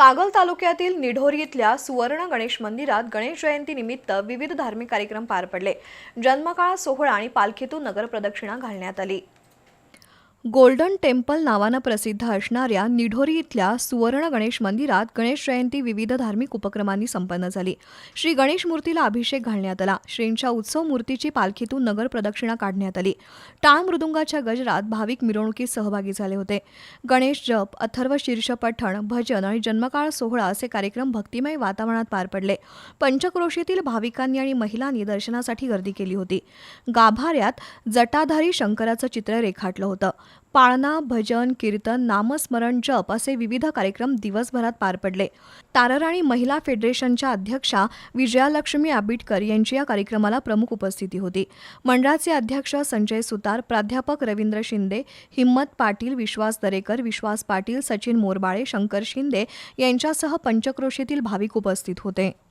कागल तालुक्यातील निढोरी इथल्या सुवर्ण गणेश मंदिरात गणेश जयंतीनिमित्त विविध धार्मिक कार्यक्रम पार पडले. जन्मकाळ सोहळा आणि पालखीतून नगर प्रदक्षिणा घालण्यात आली. गोल्डन टेम्पल नावानं प्रसिद्ध असणाऱ्या निढोरी इथल्या सुवर्ण गणेश मंदिरात गणेश जयंती विविध धार्मिक उपक्रमांनी संपन्न झाली. श्री गणेश मूर्तीला अभिषेक घालण्यात आला. श्रींच्या उत्सव मूर्तीची पालखीतून नगर प्रदक्षिणा काढण्यात आली. टाळ मृदुंगाच्या गजरात भाविक मिरवणुकीत सहभागी झाले होते. गणेश जप अथर्व शीर्ष पठण भजन आणि जन्मकाळ सोहळा असे कार्यक्रम भक्तिमय वातावरणात पार पडले. पंचक्रोशीतील भाविकांनी आणि महिलांनी दर्शनासाठी गर्दी केली होती. गाभाऱ्यात जटाधारी शंकराचं चित्र रेखाटलं होतं. पाळणा भजन कीर्तन नामस्मरण जप असे विविध कार्यक्रम दिवसभरात पार पडले. तारराणी महिला फेडरेशनच्या अध्यक्षा विजयालक्ष्मी आबिटकर यांची या कार्यक्रमाला प्रमुख उपस्थिती होती. मंडळाचे अध्यक्ष संजय सुतार प्राध्यापक रवींद्र शिंदे हिम्मत पाटील विश्वास दरेकर विश्वास पाटील सचिन मोरबाळे शंकर शिंदे यांच्यासह पंचक्रोशीतील भाविक उपस्थित होते.